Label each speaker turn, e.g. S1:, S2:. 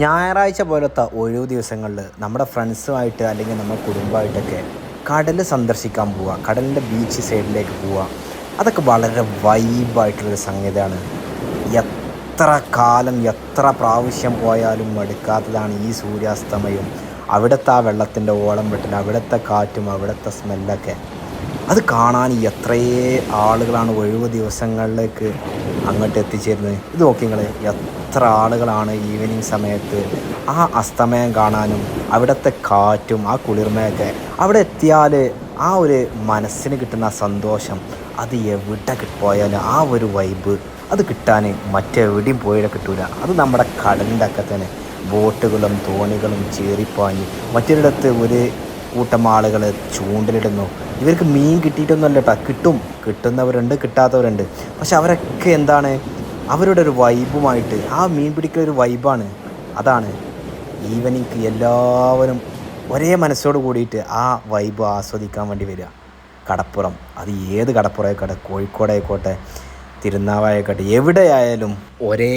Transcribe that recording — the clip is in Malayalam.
S1: ഞായറാഴ്ച പോലത്തെ ഒഴിവ് ദിവസങ്ങളിൽ നമ്മുടെ ഫ്രണ്ട്സുമായിട്ട് അല്ലെങ്കിൽ നമ്മുടെ കുടുംബമായിട്ടൊക്കെ കടൽ സന്ദർശിക്കാൻ പോവുക കടലിന്റെ ബീച്ച് സൈഡിലേക്ക് പോവുക. അതൊക്കെ വളരെ വൈബായിട്ടുള്ളൊരു സംഗതിയാണ്. എത്ര കാലം എത്ര പ്രാവശ്യം പോയാലും മടുക്കാത്തതാണ് ഈ സൂര്യാസ്തമയം. അവിടുത്തെ ആ വെള്ളത്തിന്റെ ഓളം വെട്ടൽ അവിടുത്തെ കാറ്റും അവിടുത്തെ സ്മെല്ലൊക്കെ അത് കാണാൻ എത്രയേ ആളുകളാണ് ഒഴിവ് ദിവസങ്ങളിലേക്ക് അങ്ങോട്ട് എത്തിച്ചേരുന്നത്. ഇത് നോക്കി നിങ്ങൾ എത്ര ആളുകളാണ് ഈവനിങ് സമയത്ത് ആ അസ്തമയം കാണാനും അവിടുത്തെ കാറ്റും ആ കുളിർമയൊക്കെ അവിടെ എത്തിയാൽ ആ ഒരു മനസ്സിന് കിട്ടുന്ന സന്തോഷം അത് എവിടെ പോയാലും ആ ഒരു വൈബ് അത് കിട്ടാൻ മറ്റെവിടെയും പോയാൽ കിട്ടൂല. അത് നമ്മുടെ കടലിന്റെ തന്നെ ബോട്ടുകളും തോണികളും ചേറിപ്പാഞ്ഞ് മറ്റൊരിടത്ത് ഒരു കൂട്ടം ആളുകൾ ചൂണ്ടലിടുന്നു. ഇവർക്ക് മീൻ കിട്ടിയിട്ടൊന്നുമല്ല കേട്ടോ കിട്ടും. കിട്ടുന്നവരുണ്ട് കിട്ടാത്തവരുണ്ട്. പക്ഷെ അവരൊക്കെ എന്താണ്? അവരുടെ ഒരു വൈബുമായിട്ട് ആ മീൻ പിടിക്കൽ ഒരു വൈബാണ്. അതാണ് ഈവനിങ് എല്ലാവരും ഒരേ മനസ്സോട് കൂടിയിട്ട് ആ വൈബ് ആസ്വദിക്കാൻ വേണ്ടി വരിക. കടപ്പുറം. അത് ഏത് കടപ്പുറമായിക്കോട്ടെ കോഴിക്കോടായിക്കോട്ടെ തിരുനാവായിക്കോട്ടെ എവിടെയായാലും ഒരേ